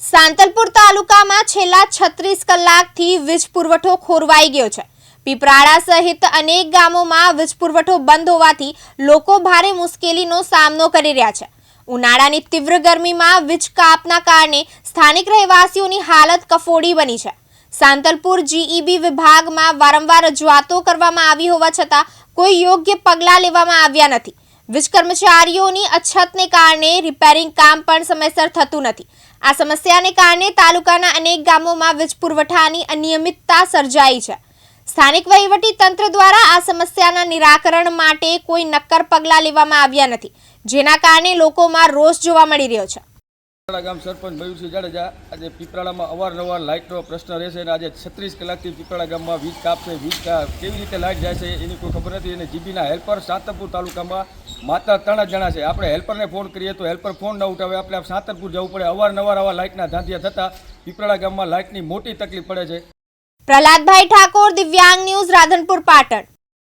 સાંતલપુર તાલુકામાં છેલ્લા છત્રીસ કલાકથી વીજ પુરવઠો ખોરવાઈ ગયો છે. પીપરાળા સહિત અનેક ગામોમાં વીજ પુરવઠો બંધ હોવાથી લોકો ભારે મુશ્કેલીનો સામનો કરી રહ્યા છે. ઉનાળાની તીવ્ર ગરમીમાં વીજ કાપના કારણે સ્થાનિક રહેવાસીઓની હાલત કફોડી બની છે. સાંતલપુર જીઈબી વિભાગમાં વારંવાર રજૂઆતો કરવામાં આવી હોવા છતાં કોઈ યોગ્ય પગલાં લેવામાં આવ્યા નથી. વીજ કર્મચારીઓની અછતને કારણે રિપેરિંગ કામ પણ સમયસર થતું નથી. આ સમસ્યાને કારણે તાલુકાના અનેક ગામોમાં વીજ પુરવઠાની અનિયમિતતા સર્જાઈ છે. સ્થાનિક વહીવટી તંત્ર દ્વારા આ સમસ્યાના નિરાકરણ માટે કોઈ નક્કર પગલાં લેવામાં આવ્યા નથી, જેના કારણે લોકોમાં રોષ જોવા મળી રહ્યો છે. ગામ સરપંચ મયુરસિંહ જાડેજા આજે પીપરાળામાં અવારનવાર લાઇટનો પ્રશ્ન રહેશે અને આજે છત્રીસ કલાકથી પીપરાળા ગામમાં વીજ કાપશે, વીજ કેવી રીતે લાઇટ જાય છે એની કોઈ ખબર નથી. અને જીબીના હેલ્પર સાતમપુર તાલુકામાં માત્ર ત્રણ જણા છે. આપણે હેલ્પરને ફોન કરીએ તો હેલ્પર ફોન ન ઉઠાવે. આપણે સાતરપુર જવું પડે. અવારનવાર આવા લાઇટના ધાંધિયા થતાં પીપળા ગામમાં લાઇટની મોટી તકલીફ પડે છે. પ્રહલાદભાઈ ઠાકોર, દિવ્યાંગ ન્યૂઝ, રાધનપુર, પાટણ.